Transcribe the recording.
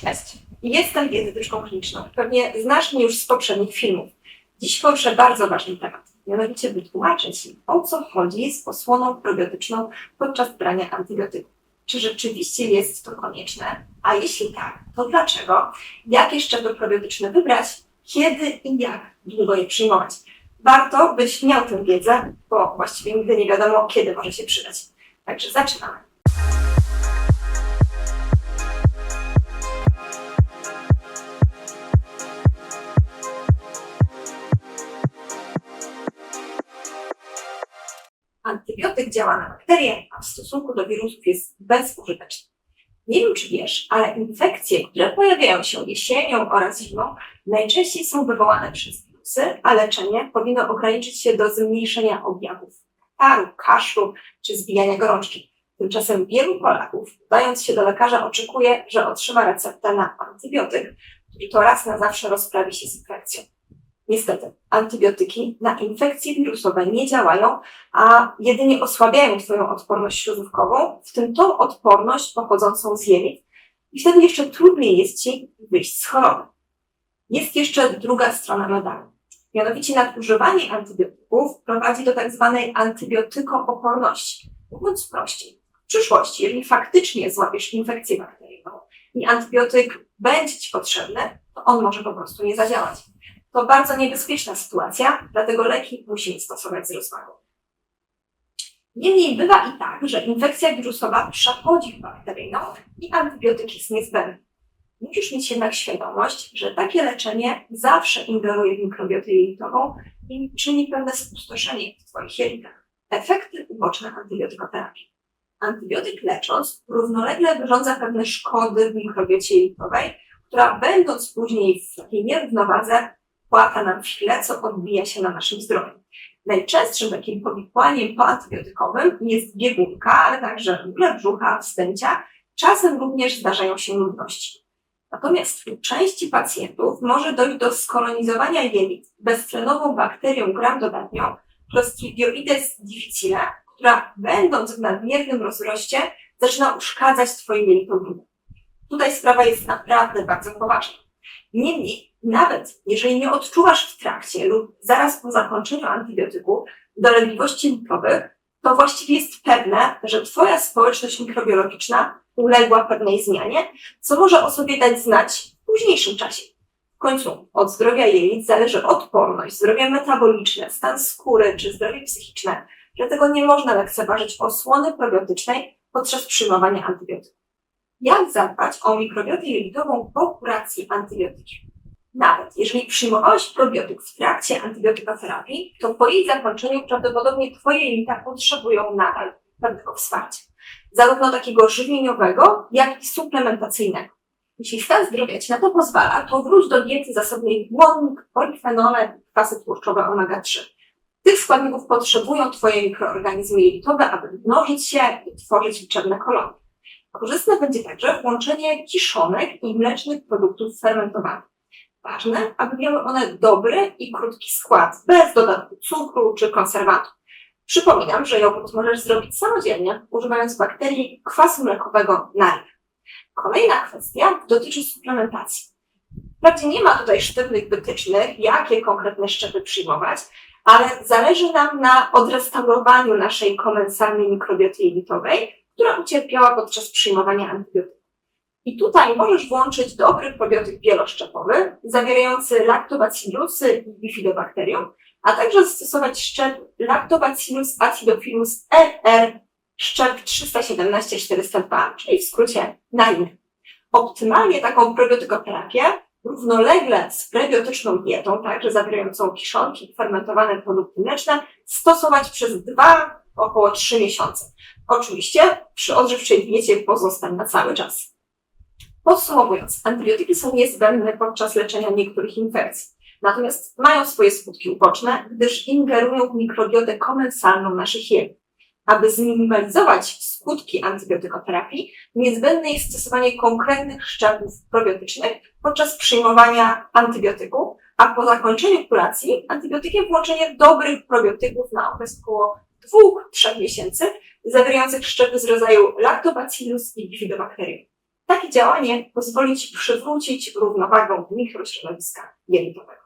Cześć. Jestem dietetyczką kliniczną. Pewnie znasz mnie już z poprzednich filmów. Dziś poruszę bardzo ważny temat. Mianowicie wytłumaczyć, o co chodzi z osłoną probiotyczną podczas brania antybiotyków. Czy rzeczywiście jest to konieczne? A jeśli tak, to dlaczego? Jakie szczepy probiotyczne wybrać? Kiedy i jak długo je przyjmować? Warto, byś miał tę wiedzę, bo właściwie nigdy nie wiadomo, kiedy może się przydać. Także zaczynamy. Antybiotyk działa na bakterie, a w stosunku do wirusów jest bezużyteczny. Nie wiem, czy wiesz, ale infekcje, które pojawiają się jesienią oraz zimą, najczęściej są wywołane przez wirusy, a leczenie powinno ograniczyć się do zmniejszenia objawów karu, kaszlu czy zbijania gorączki. Tymczasem wielu Polaków, udając się do lekarza, oczekuje, że otrzyma receptę na antybiotyk, który to raz na zawsze rozprawi się z infekcją. Niestety, antybiotyki na infekcje wirusowe nie działają, a jedynie osłabiają Twoją odporność śluzówkową, w tym tą odporność pochodzącą z jelit, i wtedy jeszcze trudniej jest Ci wyjść z choroby. Jest jeszcze druga strona medalu. Mianowicie nadużywanie antybiotyków prowadzi do tak zwanej antybiotykooporności. Mówiąc prościej, w przyszłości, jeżeli faktycznie złapiesz infekcję bakteryjną i antybiotyk będzie Ci potrzebny, to on może po prostu nie zadziałać. To bardzo niebezpieczna sytuacja, dlatego leki musimy stosować z rozwagą. Niemniej bywa i tak, że infekcja wirusowa przechodzi w bakteryjną i antybiotyk jest niezbędny. Musisz mieć jednak świadomość, że takie leczenie zawsze ingeruje w mikrobiotę jelitową i czyni pewne spustoszenie w Twoich jelitach. Efekty uboczne antybiotykoterapii. Antybiotyk lecząc równolegle wyrządza pewne szkody w mikrobiocie jelitowej, która będąc później w takiej nierównowadze płata nam w co odbija się na naszym zdrowiu. Najczęstszym takim powikłaniem poantybiotykowym jest biegunka, ale także ból brzucha, wstęcia. Czasem również zdarzają się nudności. Natomiast u części pacjentów może dojść do skolonizowania jelit beztlenową bakterią gram dodatnią Clostridioides difficile, która będąc w nadmiernym rozroście zaczyna uszkadzać Twoje jelitowiny. Tutaj sprawa jest naprawdę bardzo poważna. Niemniej, nawet jeżeli nie odczuwasz w trakcie lub zaraz po zakończeniu antybiotyku dolegliwości litowych, to właściwie jest pewne, że Twoja społeczność mikrobiologiczna uległa pewnej zmianie, co może o sobie dać znać w późniejszym czasie. W końcu od zdrowia jelit zależy odporność, zdrowie metaboliczne, stan skóry czy zdrowie psychiczne, dlatego nie można lekceważyć osłony probiotycznej podczas przyjmowania antybiotyków. Jak zadbać o mikrobiotę jelitową po kuracji antybiotykiem? Nawet jeżeli przyjmowałeś probiotyk w trakcie antybiotykoterapii, to po jej zakończeniu prawdopodobnie Twoje jelita potrzebują nadal pewnego wsparcia. Zarówno takiego żywieniowego, jak i suplementacyjnego. Jeśli stan zdrowia Ci na to pozwala, to wróć do diety zasobnej błonnik, polifenole, kwasy tłuszczowe omega-3. Tych składników potrzebują Twoje mikroorganizmy jelitowe, aby mnożyć się i tworzyć liczebne kolonie. Korzystne będzie także włączenie kiszonek i mlecznych produktów fermentowanych. Ważne, aby miały one dobry i krótki skład, bez dodatku cukru czy konserwantów. Przypominam, że jogurt możesz zrobić samodzielnie, używając bakterii kwasu mlekowego na Kolejna kwestia dotyczy suplementacji. Wprawdzie nie ma tutaj sztywnych wytycznych, jakie konkretne szczepy przyjmować, ale zależy nam na odrestaurowaniu naszej komensalnej mikrobioty jelitowej, która ucierpiała podczas przyjmowania antybiotyków. I tutaj możesz włączyć dobry probiotyk wieloszczepowy, zawierający lactobacillusy i bifidobakterium, a także zastosować szczep Lactobacillus acidophilus LR szczep 317-402, czyli w skrócie NAIR. Optymalnie taką probiotykoterapię równolegle z prebiotyczną dietą, także zawierającą kiszonki i fermentowane produkty mleczne, stosować przez dwa, około trzy miesiące. Oczywiście przy odżywczej diecie pozostań na cały czas. Podsumowując, antybiotyki są niezbędne podczas leczenia niektórych infekcji. Natomiast mają swoje skutki uboczne, gdyż ingerują w mikrobiotę komensalną naszych jelit. Aby zminimalizować skutki antybiotykoterapii, niezbędne jest stosowanie konkretnych szczepów probiotycznych podczas przyjmowania antybiotyku, a po zakończeniu kuracji antybiotykiem włączenie dobrych probiotyków na okres około 2-3 miesięcy, zawierających szczepy z rodzaju Lactobacillus i Bifidobacterium. Takie działanie pozwoli Ci przywrócić równowagę mikrośrodowiska jelitowego.